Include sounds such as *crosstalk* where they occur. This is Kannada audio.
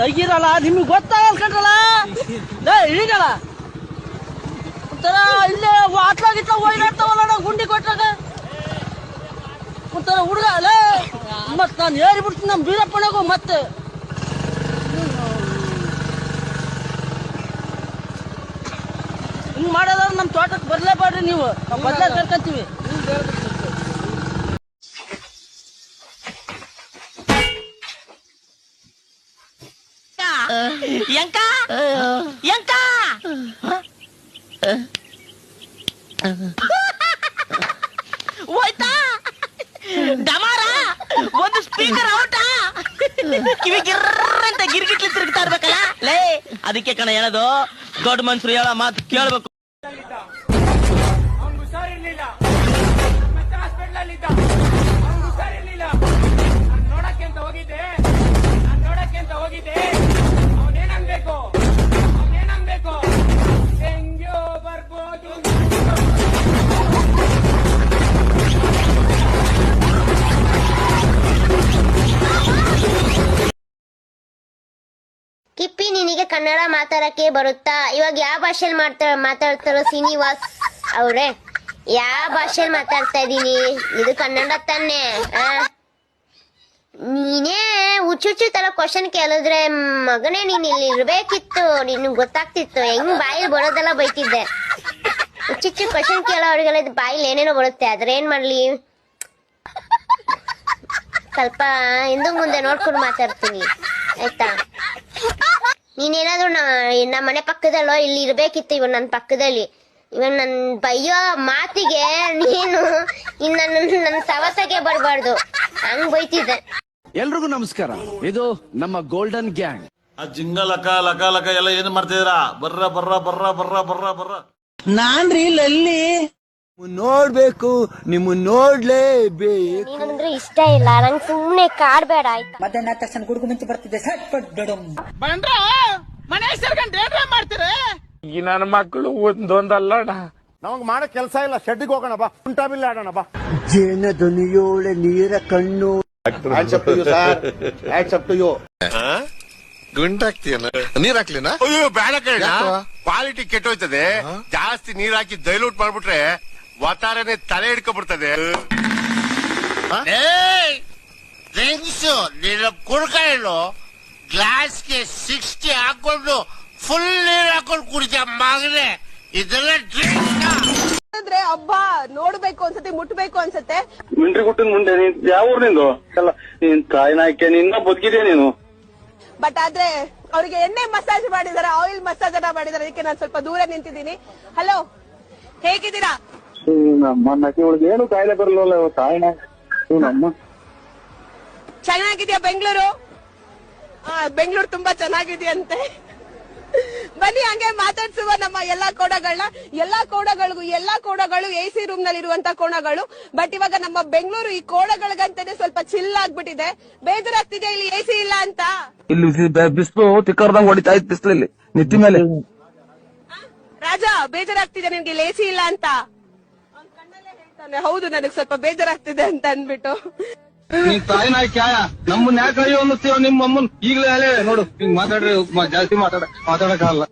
ತೆಗೀರಲ್ಲ ನಿಮ್ಗೆ ಗೊತ್ತಾಗಲ್ಲ ಕಂಡ್ರಲ್ಲ ಇಳಿಗಲ್ಲ. ಒಂಥರ ಇಲ್ಲೇ ಆಟ್ಲ ಗಿಟ್ಲ ಓಡಾಡ್ತಾವಲ್ಲ ನಾವು ಗುಂಡಿ ಕೊಟ್ಟಾಗ ಒಂಥರ ಹುಡುಗ ಅಲ್ಲೇ ಮತ್ ನಾನು ಏರಿ ಬಿಡ್ತೀನಿ ನಮ್ಮ ಬೀರಪ್ಪಣೆಗೂ ಮತ್ತೆ. ಹಿಂಗ್ ಮಾಡೋದಾದ್ರೆ ನಮ್ಮ ತೋಟಕ್ಕೆ ಬರಲೇಬೇಡ್ರಿ ನೀವು. ನಾವು ಬದಲೇ ಕರ್ಕೊಂತೀವಿ. *laughs* ಎಂಕ ಎಂಕ *laughs* *laughs* ಹೋಯ್ತಾ? ಡಮಾರ? ಒಂದು ಸ್ಪೀಕರ್ ಔಟಾ ಕಿವಿ ಗಿರ್ರಂತ ಗಿರ್ಗಿಟ್ಲಿ ತಿರುಗ್ತಾ ಇರ್ಬೇಕಲ್ಲ? ಲೇ ಅದಕ್ಕೆ ಕಣ ಹೇಳೋದು. ದೊಡ್ಡ ಮನುಷ್ಯರು ಹೇಳೋ ಮಾತು ಕೇಳ್ಬೇಕು. ಕಿಪ್ಪಿ ನಿನಗೆ ಕನ್ನಡ ಮಾತಾಡಕ್ಕೆ ಬರುತ್ತಾ? ಇವಾಗ ಯಾವ ಭಾಷೆಯಲ್ಲಿ ಮಾತಾಡ ಮಾತಾಡ್ತಾರೋ ಶ್ರೀನಿವಾಸ್ ಅವ್ರೆ? ಯಾವ ಭಾಷೆಯಲ್ಲಿ ಮಾತಾಡ್ತಾ ಇದ್ದೀನಿ? ಇದು ಕನ್ನಡ ತಾನೆ? ನೀನೇ ಹುಚ್ಚುಚ್ಚು ತರ ಕ್ವಶನ್ ಕೇಳಿದ್ರೆ ಮಗನೇ ನೀನ್ ಇಲ್ಲಿ ಇರ್ಬೇಕಿತ್ತು, ನಿನ್ಗೆ ಗೊತ್ತಾಗ್ತಿತ್ತು. ಹೆಂಗ್ ಬಾಯಲ್ಲಿ ಬರೋದೆಲ್ಲ ಬೈತಿದ್ದೆ. ಹುಚ್ಚುಚ್ಚು ಕ್ವಶನ್ ಕೇಳೋರಿಗೆಲ್ಲ ಇದು ಬಾಯಲ್ಲಿ ಏನೇನೋ ಬರುತ್ತೆ, ಆದ್ರೆ ಏನ್ ಮಾಡ್ಲಿ? ಸ್ವಲ್ಪ ಹಿಂದೆ ಮುಂದೆ ನೋಡ್ಕೊಂಡು ಮಾತಾಡ್ತೀನಿ. ಆಯ್ತಾ? ನೀನೇನಾದ್ರೂ ನಮ್ಮ ಮನೆ ಪಕ್ಕದಲ್ಲೋ ಇಲ್ಲಿ ಇರ್ಬೇಕಿತ್ತು ಇವನ್ ನನ್ನ ಪಕ್ಕದಲ್ಲಿ. ಇವನ್ ನನ್ ಬೈಯೋ ಮಾತಿಗೆ ನೀನು ಇನ್ನು ನನ್ನ ನನ್ನ ಸವಸಗೆ ಬರಬಾರ್ದು. ಹಂಗ್ ಬೈತಿದ್ದೆ. ಎಲ್ರಿಗೂ ನಮಸ್ಕಾರ. ಇದು ನಮ್ಮ ಗೋಲ್ಡನ್ ಗ್ಯಾಂಗ್. ಆ ಜಿಂಗ ಲಕ ಲಕ ಲಕ ಎಲ್ಲ ಏನ್ ಮಾಡ್ತಿದ್ರ ಬರ್ರ ಬರ್ರ ಬರ್ರ ಬರ್ರ ಬರ್ರ ಬರ್ರ. ನಾನ್ರಿ ಇಲ್ಲಿ ನೋಡ್ಬೇಕು ನಿಮ್ಮ ನೋಡ್ಲೇಬೇಕು. ನೀನಂದ್ರೆ ಇಷ್ಟ ಇಲ್ಲ ನಂಗೆ ಸುಮ್ನೆ ಕಾಡ್ಬೇಡ ಆಯ್ತಾ? ಮಧ್ಯಾಹ್ನ ಆದ ತಕ್ಷಣ ಗುಡುಗು ಮಿಂಚು ಬರ್ತಿದ್ದೆ ಸಟ್ ಪಟ್ ಡಡಮ್ ಬಂದ್ರ? ಮನೆ ಸೇರ್ಕೊಂಡು ಏನ್ರ ಮಾಡ್ತೀರಿ? ಈ ನನ್ನ ಮಕ್ಕಳು ಒಂದೊಂದಲ್ಲ ನಮಗ್ ಮಾಡೋ ಕೆಲಸ ಇಲ್ಲ ಶೆಡ್ಡಿಗೆ ಹೋಗೋಣ ಬಾ ಉಂಟಾ ಬಿಲ್ಲ ಆಡೋಣ ಬಾ. ಜೇನ ಧ್ವನಿಯೋಳೆ ನೀರ ಕಣ್ಣು. ಗುಂಡಾಕ್ತೀಯನ ನೀರ್ ಹಾಕ್ಲಿನ? ಅಯ್ಯೋ ಬೇಡ ಕಣ ಕ್ವಾಲಿಟಿ ಕೆಟ್ಟೋಯ್ತದೆ. ಜಾಸ್ತಿ ನೀರ್ ಹಾಕಿ ಡೈಲ್ಯೂಟ್ ಮಾಡ್ಬಿಟ್ರೆ ವಾತಾವರಣ ತಲೆ ಹಿಡ್ಕೊಬಿಡ್ತದೆ. ಡ್ರಿಂಕ್ಸ್ ನೀರ ಕುಡ್ಕೊಂಡು ಗ್ಲಾಸ್ಗೆ ಸಿಕ್ಸ್ಟಿ ಹಾಕೊಂಡು ಫುಲ್ ನೀರ್ ಹಾಕೊಂಡು ಕುಡಿತ ಮಗನೆ? ಇದೆಲ್ಲ ಡ್ರಿಂಕ್ ಅಂದ್ರೆ ಹಬ್ಬ ನೋಡ್ಬೇಕು ಅನ್ಸತ್ತೆ ಮುಟ್ಬೇಕು ಅನ್ಸತ್ತೆ. ಮಿಂಟ್ರಿ ಗುಟ್ಟಿನ ಮುಂದೆ ನೀನ್ ಯಾವ ಊರ್ ನಿಂದು? ಎಲ್ಲ ನೀನ್ ತಾಯಿ ನಾಯ್ಕೆ ನಿನ್ನ ಬದುಕಿದೆ ನೀನು? ಬಟ್ ಆದ್ರೆ ಅವ್ರಿಗೆ ಎಣ್ಣೆ ಮಸಾಜ್ ಮಾಡಿದಾರೆ ಆಯಿಲ್ ಮಸಾಜ್ ಅನ್ನ ಮಾಡಿದಾರೆ. ಅದಕ್ಕೆ ನಾನು ಸ್ವಲ್ಪ ದೂರ ನಿಂತಿದ್ದೀನಿ. ಹಲೋ ಹೇಗಿದ್ದೀರಾ? ನಮ್ಮ ನಟಿ ಒಳಗೆ ಏನು ಕಾಯಿಲೆ ಬರಲಿಲ್ಲ ಚೆನ್ನಾಗಿದ್ಯಾ ಬೆಂಗಳೂರು? ಆ ಬೆಂಗಳೂರು ತುಂಬಾ ಚೆನ್ನಾಗಿದೆಯಂತೆ. ಬನ್ನಿ ಹಂಗೆ ಮಾತಾಡ್ಸುವ ನಮ್ಮ ಎಲ್ಲಾ ಕೋಣಗಳನ್ನ. ಎಲ್ಲಾ ಕೋಣಗಳಿಗೂ ಎಲ್ಲಾ ಕೋಣಗಳು ಎ ಸಿ ರೂಮ್ನಲ್ಲಿ ಇರುವಂತ ಕೋಣಗಳು. ಬಟ್ ಇವಾಗ ನಮ್ಮ ಬೆಂಗಳೂರು ಈ ಕೋಣಗಳಿಗಂತಾನೆ ಸ್ವಲ್ಪ ಚಿಲ್ ಆಗ್ಬಿಟ್ಟಿದೆ. ಬೇಜಾರಾಗ್ತಿದೆ ಇಲ್ಲಿ ಎ ಸಿ ಇಲ್ಲ ಅಂತ? ಇಲ್ಲಿ ಬಿಸಿಲು ತಿಕ್ಕರ್ದಂಗ್ ಹೊಡಿತಾ ಇತ್ತು ಬಿಸಿಲಲ್ಲಿ ನಿತ್ತಿ ಮೇಲೆ. ರಾಜಾ ಬೇಜಾರಾಗ್ತಿದೆ ನಿಮ್ಗೆ ಇಲ್ಲಿ ಎ ಸಿ ಇಲ್ಲ ಅಂತ? ಕಣ್ಣಲ್ಲೇ ಹೌದು, ನನಗೆ ಸ್ವಲ್ಪ ಬೇಜಾರಾಗ್ತಿದೆ ಅಂತ ಅಂದ್ಬಿಟ್ಟು. ನೀನ್ ತಾಯಿ ನಾಯಿ ಕ್ಯಾಯ? ನಮ್ಮನ್ನ ಯಾಕೆ ಅಯ್ಯೋ ಅನ್ನಿಸ್ತೀವ ನಿಮ್ಮ ಅಮ್ಮನ್? ಈಗಲೇ ನೋಡು, ಹಿಂಗ್ ಮಾತಾಡ್ರಿ, ಜಾಸ್ತಿ ಮಾತಾಡ ಮಾತಾಡಕ್ಕಾಗಲ್ಲ.